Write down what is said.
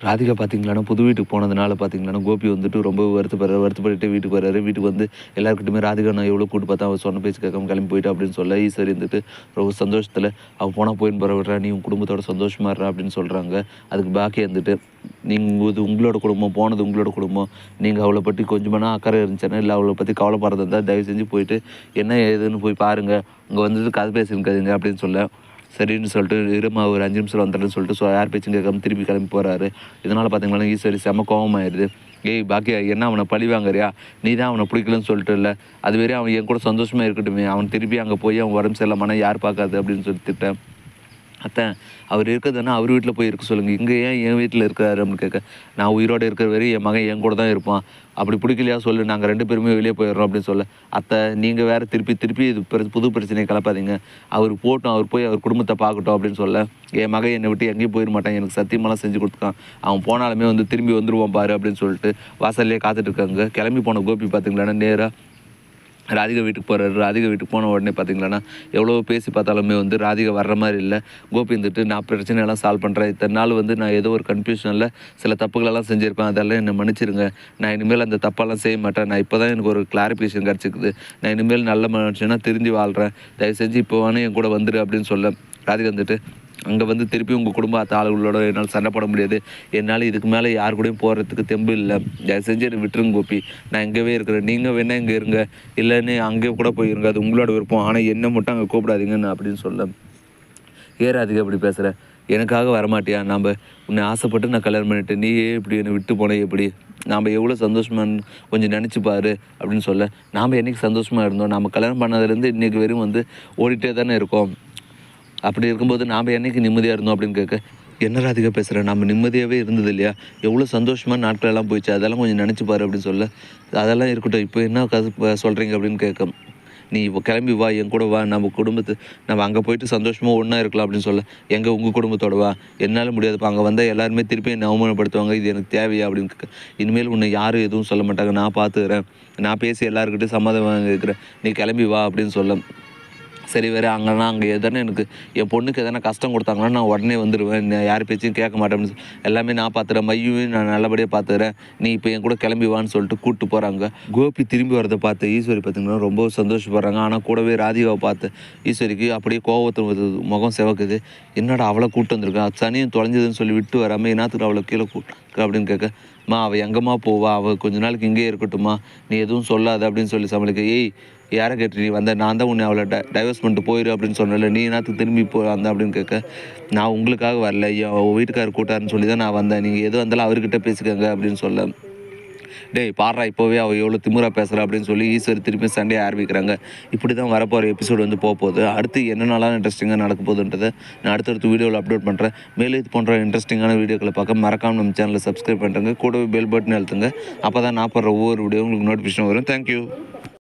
ராதிகா பார்த்திங்களான்னா புது வீட்டுக்கு போனதுனால பார்த்தீங்களான்னா கோபி வந்துட்டு ரொம்ப வருத்தப்படுறாரு வருத்தப்பட்டு வீட்டுக்கு வர்றாரு வீட்டுக்கு வந்து எல்லாருக்கிட்டுமே ராதிகா நான் எவ்வளோ கூட்டு பார்த்தா அவள் சொன்ன பேச்சு கேட்காம கிளம்பி போயிட்டா அப்படின்னு சொல்ல ஈஸ்வர் இருந்துட்டு ரொம்ப சந்தோஷத்தில் அவள் போனால் போயின்னு பரவிடுறா நீ உன் குடும்பத்தோட சந்தோஷமாக இருறா அப்படின்னு சொல்கிறாங்க அதுக்கு பாக்கி வந்துட்டு நீங்கள் இது உங்களோட குடும்பம் போனது உங்களோட குடும்பம். நீங்கள் அவளை பற்றி கொஞ்சமான அக்கறை இருந்துச்சுன்னா இல்லை அவளை பற்றி கவலைப்படுறதா தயவு செஞ்சு போயிட்டு என்ன ஏதுன்னு போய் பாருங்கள் அங்கே வந்துட்டு கதை பேசியிருக்காதீங்க அப்படின்னு சொல்ல சரின்னு சொல்லிட்டு இருமா ஒரு அஞ்சு நிமிஷம் வந்துடுறேன்னு சொல்லிட்டு ஸோ யார் பேச்சும் கேட்காம திருப்பி கிளம்பி போகிறாரு இதனால் பார்த்தீங்கன்னா ஈஸ்வரி செம கோபமாயிடுது ஏய் பாக்கியா என்ன அவனை பழி வாங்குறியா? நீ தான் அவனை பிடிக்கலன்னு சொல்லிட்டு இல்லை. அது வரையும் அவன் என் கூட சந்தோஷமாக இருக்கட்டுமே. அவன் திருப்பி அங்கே போய் அவன் உடம்பு சரியில்லாமனா யார் பார்க்காது அப்படின்னு சொல்லி திட்டேன். அத்தை அவர் இருக்கிறதுனா அவர் வீட்டில் போய் இருக்க சொல்லுங்கள் இங்கே ஏன் என் வீட்டில் இருக்காரு அப்படின்னு கேட்க நான் உயிரோடு இருக்கிற வரையும் என் மகன் என் கூட தான் இருப்பான். அப்படி பிடிக்கலையா சொல்லு நாங்கள் ரெண்டு பேருமே வெளியே போயிடுறோம் அப்படின்னு சொல்ல. அத்தை நீங்கள் வேறு திருப்பி திருப்பி இது புது பிரச்சனையை கிளப்பாதீங்க. அவர் போட்டோம் அவர் போய் அவர் குடும்பத்தை பார்க்கட்டும் அப்படின்னு சொல்ல. என் மகன் என்னை விட்டு எங்கேயும் போயிட மாட்டான். எனக்கு சத்தியமெல்லாம் செஞ்சு கொடுத்துருக்கான் அவன் போனாலுமே வந்து திரும்பி வந்துடுவான் பாரு அப்படின்னு சொல்லிட்டு வாசல்லே காத்துட்டு இருக்காங்க. கிளம்பி போன கோபி பார்த்தீங்களா நேராக ராதிகா வீட்டுக்கு போகிறாரு ராதிகா வீட்டுக்கு போன உடனே பார்த்தீங்களன்னா எவ்வளோ பேசி பார்த்தாலுமே வந்து ராதிகா வர்ற மாதிரி இல்லை. கோபி இருந்துட்டு நான் பிரச்சனையெல்லாம் சால்வ் பண்ணுறேன் இத்தனை நாள் வந்து நான் ஏதோ ஒரு கன்ஃபியூஷனில் சில தப்புகளெல்லாம் செஞ்சுருப்பேன். அதெல்லாம் என்னை மன்னிச்சிருங்க. நான் இனிமேல் அந்த தப்பெல்லாம் செய்ய மாட்டேன். நான் இப்போ தான் எனக்கு ஒரு கிளாரிஃபிகேஷன் கிடச்சிக்குது நான் இனிமேல் நல்ல மனுஷனாக திருந்தி வாழ்கிறேன் தயவு செஞ்சு இப்போ வேணும் என் கூட வந்துடு அப்படின்னு சொல்ல ராதிகா வந்துட்டு அங்கே வந்து திருப்பி உங்கள் குடும்ப ஆளுகளோட என்னால் சண்டை போட முடியாது. என்னால் இதுக்கு மேலே யார் கூடயும் போகிறதுக்கு தெம்பு இல்லை. தயவு செஞ்சு என்னை விட்டுருங்க கோபி. நான் இங்கேவே இருக்கிறேன். நீங்கள் வேணா இங்கே இருங்க. இல்லைன்னு அங்கே கூட போயிருங்க. அது உங்களோட விருப்பம். ஆனால் என்ன மட்டும் அங்கே கூப்பிடாதீங்கன்னு அப்படின்னு சொல்ல. ஏறாதுக்கு அப்படி பேசுகிறேன் எனக்காக வரமாட்டியா? நாம் உன்னை ஆசைப்பட்டு நான் கல்யாணம் பண்ணிட்டேன் நீயே இப்படி என்னை விட்டு போனே? எப்படி? நாம் எவ்வளோ சந்தோஷமான்னு கொஞ்சம் நினச்சி பாரு அப்படின்னு சொல்ல. நாம் என்னைக்கு சந்தோஷமாக இருந்தோம்? நாம் கல்யாணம் பண்ணதுலேருந்து இன்றைக்கி வரையும் வந்து ஓடிட்டே தானே இருக்கோம். அப்படி இருக்கும்போது நாம் என்னைக்கு நிம்மதியாக இருந்தோம் அப்படின்னு கேட்க என்ன ராதிகா பேசுகிறேன் நம்ம நிம்மதியாகவே இருந்தது இல்லையா? எவ்வளோ சந்தோஷமான நாட்கள் எல்லாம் போயிடுச்சு. அதெல்லாம் கொஞ்சம் நினச்சி பாரு அப்படின்னு சொல்ல அதெல்லாம் இருக்கட்டும். இப்போ என்ன கது சொல்கிறீங்க அப்படின்னு கேட்க நீ இப்போ கிளம்பி வா. என் கூட வா. நம்ம குடும்பத்து நம்ம அங்கே போயிட்டு சந்தோஷமாக ஒன்றா இருக்கலாம் அப்படின்னு சொல்ல எங்கே உங்கள் குடும்பத்தோட வா. என்னால் முடியாதுப்பா. அங்கே வந்தால் எல்லாருமே திருப்பி என்னை அவமானப்படுத்துவாங்க. இது எனக்கு தேவையா? அப்படின்னு கேட்க இனிமேல் உன்னை யாரும் எதுவும் சொல்ல மாட்டாங்க. நான் பார்த்துக்கிறேன் நான் பேசி எல்லாருக்கிட்டையும் சம்மதமாக இருக்கிறேன் நீ கிளம்பி வா அப்படின்னு சொல்ல சரி வேறு அங்கேனா அங்கே எதனா எனக்கு என் பொண்ணுக்கு எதனா கஷ்டம் கொடுத்தாங்கன்னா நான் உடனே வந்துடுவேன் நான் யார் பேச்சையும் கேட்க மாட்டேன். எல்லாமே நான் பார்த்துறேன். மையும் நான் நல்லபடியாக பார்த்துக்கிறேன். நீ இப்போ என் கூட கிளம்பி வான்னு சொல்லிட்டு கூப்பிட்டு போகிறாங்க கோபி திரும்பி வரதை பார்த்து ஈஸ்வரி பார்த்தீங்கன்னா ரொம்ப சந்தோஷப்படுறாங்க. ஆனால் கூடவே ராதிகாவை பார்த்து ஈஸ்வரிக்கு அப்படியே கோவத்தை வருது முகம் சிவக்குது. என்னடா அவளை கூப்பிட்டு வந்திருக்கா? சனியும் தொலைஞ்சதுன்னு சொல்லி விட்டு வராமல் என்னத்துக்கு அவளை கீழே கூப்பிட்டு அப்படின்னு கேட்க மா அவள் எங்கம்மா போவா? அவள் கொஞ்ச நாளைக்கு இங்கேயே இருக்கட்டும்மா. நீ எதுவும் சொல்லாத அப்படின்னு சொல்லி சமாளிக்க ஏய் யாரை கேட்டு நீ வந்த? நான் தான் உன்னை அவளை ட டைவர்ஸ் பண்ணிட்டு போயிரு அப்படின்னு சொன்னல நீ என்னத்துக்கு திரும்பி போ வந்த? அப்படின்னு கேட்க நான் உங்களுக்காக வரல. என் வீட்டுக்காரர் கூட்டாருன்னு சொல்லி தான் நான் வந்தேன். நீங்கள் எது வந்தாலும் அவர்கிட்ட பேசிக்கோங்க அப்படின்னு சொல்ல டேய் பாடுறா இப்போவே அவள் எவ்வளோ திமிரா பேசுகிறா அப்படின்னு சொல்லி ஈஸ்வர் திருப்பி சண்டையை ஆரம்பிக்கிறாங்க. இப்படி தான் வரப்போகிற எபிசோடு வந்து போக போகுது. அடுத்து என்னென்னலாம் இன்ட்ரெஸ்டிங்காக நடக்க போகுதுன்றதை நான் அடுத்தடுத்து வீடியோவில் அப்லோட் பண்ணுறேன் மேலே இது போன்ற இன்ட்ரெஸ்டிங்கான வீடியோக்களை பார்க்க மறக்காமல் நம்ம சேனலை சப்ஸ்கிரைப் பண்ணுறேங்க கூடவே பெல் பட்டன் அழுத்துங்க. அப்போ தான் நான் போடுற ஒவ்வொரு வீடியோ உங்களுக்கு நோட்டிஃபிகேஷன் வரும். தேங்க்யூ